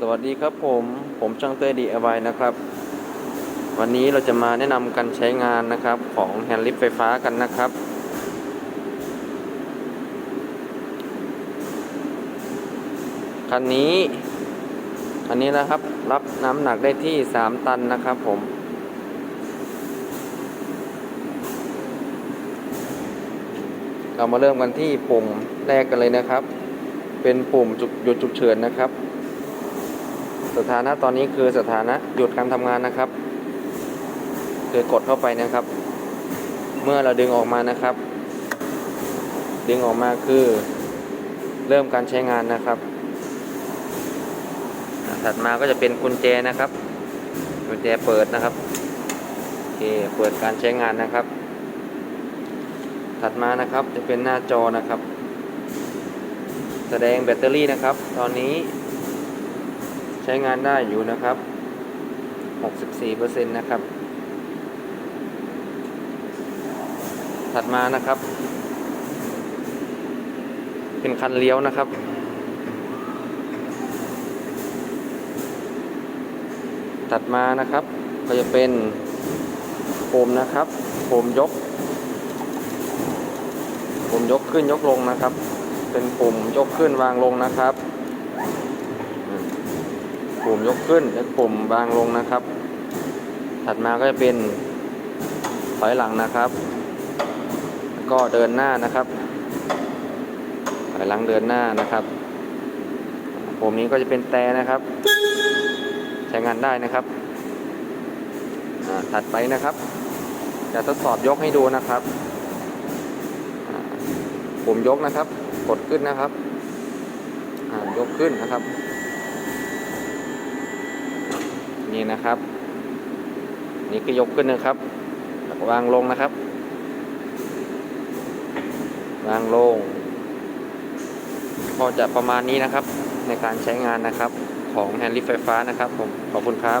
สวัสดีครับผม ผมช่างเต้ยดีอวายนะครับ วันนี้เราจะมาแนะนำการใช้งานนะครับของแฮนด์ลิฟต์ไฟฟ้ากันนะครับ คันนี้ อันนี้นะครับรับน้ำหนักได้ที่ 3 ตันนะครับผม เรามาเริ่มกันที่ปุ่มแรกกันเลยนะครับ เป็นปุ่มหยุดฉุกเฉินนะครับ สถานะตอนนี้คือสถานะหยุดการทำงานนะครับ คือกดเข้าไปนะครับ เมื่อเราดึงออกมานะครับ ดึงออกมาคือ เริ่มการใช้งานนะครับถัดมาก็จะเป็นกุญแจนะครับ กุญแจเปิดนะครับโอเคเปิดการใช้งานนะครับ ถัดมานะครับจะเป็นหน้าจอนะครับ แสดงแบตเตอรี่นะครับ ตอนนี้ ใช้งานได้อยู่นะครับ 64%นะครับ ถัดมานะครับ เป็นคันเลี้ยวนะครับถัดมานะครับ ก็จะเป็นโฟมนะครับโฟมยกโฟมยกขึ้นยกลงนะครับ เป็นปุ่มยกขึ้นวางลงนะครับ ปุ่มยกขึ้นและปุ่มวางลงนะครับ ถัดมาก็จะเป็นถอยหลังนะครับแล้วก็เดินหน้านะครับถอยหลังเดินหน้านะครับปุ่มนี้ก็จะเป็นแต่นะครับ ใช้งานได้นะครับถัดไปนะครับ จะทดสอบยกให้ดูนะครับปุ่มยกนะครับ กดขึ้นนะครับยกขึ้นนะครับ นี่นะครับ นี่ก็ยกขึ้นนะครับวางลงนะครับ วางลง พอจะประมาณนี้นะครับในการใช้งานนะครับของแฮนด์ลิฟต์ไฟฟ้านะครับผมขอบคุณครับ